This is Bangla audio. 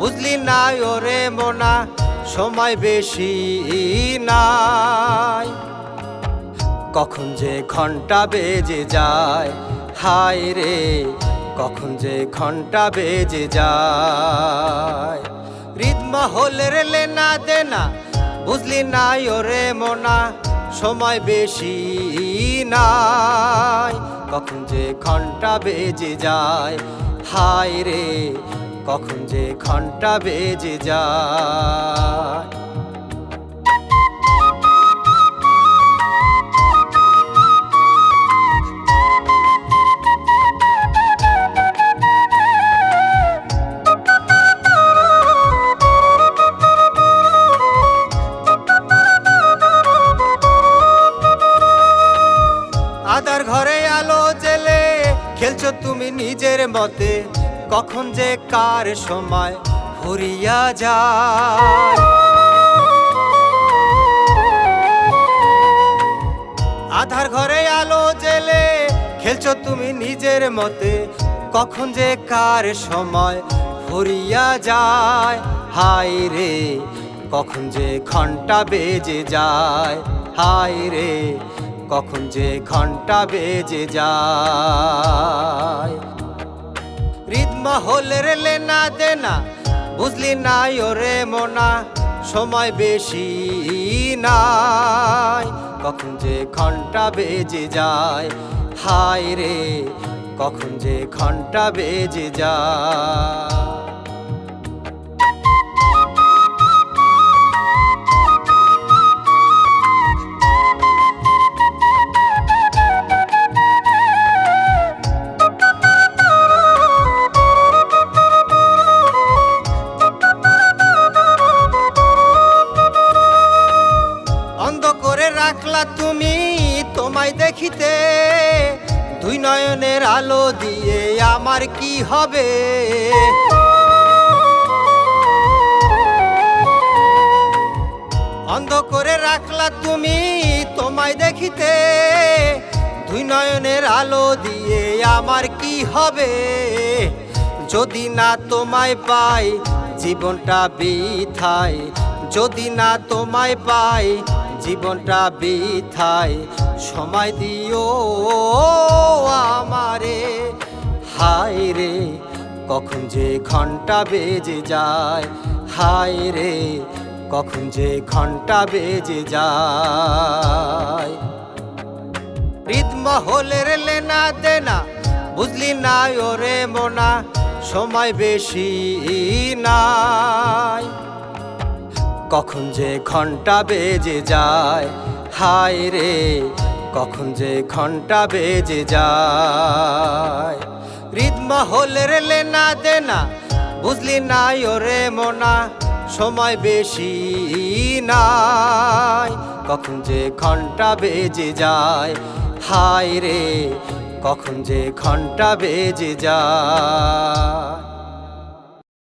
বুঝলি না ওরে মোনা, সময় বেশি নাই। কখন যে ঘণ্টা বেজে যায়, হায় রে, কখন যে ঘণ্টা বেজে যায়। হলের লেনা দেনা, বুঝলি না ওরে মোনা, সময় বেশি নাই। কখন যে ঘণ্টা বেজে যায় হায় রে কখন যে ঘণ্টা বেজে যায়। তুমি নিজের মতে কখন যে কার সময় হরিয়া যায়। আধার ঘরে আলো জেলে খেলছো তুমি নিজের মতে কখন যে কার সময় ফুরিয়া যায়। হায় রে, কখন যে ঘণ্টা বেজে যায়। হায় রে কখন যে ঘণ্টা বেজে যায়। রিদমা হলের লেনা দেনা, বুঝলি না ওরে মোনা, সময় বেশি নাই। কখন যে ঘণ্টা বেজে যায়, হায় রে, কখন যে ঘণ্টা বেজে যায়। তোমায় দেখিতে, দুই নয়নের আলো দিয়ে আমার কি হবে? অন্ধ করে রাখলা তুমি তোমায় দেখিতে, দুই নয়নের আলো দিয়ে আমার কি হবে? যদি না তোমায় পাই, জীবনটা বিথায়। যদি না তোমায় পাই জীবনটা বিথায়। সময় দিও আমারে। হায় রে, কখন যে ঘণ্টা বেজে যায়। হায় রে, কখন যে ঘণ্টা বেজে যায়। রিদমা হলের লেনা দেনা, বুঝলি না ওরে মোনা, সময় বেশি নাই কখন যে ঘণ্টা বেজে যায়? হায় রে, কখন যে ঘণ্টা বেজে যায়? রিদমা হলের লেনা দেনা, বুঝলি না ওরে মোনা, সময় বেশি নাই। কখন যে ঘণ্টা বেজে যায়? হায় রে, কখন যে ঘণ্টা বেজে যায়?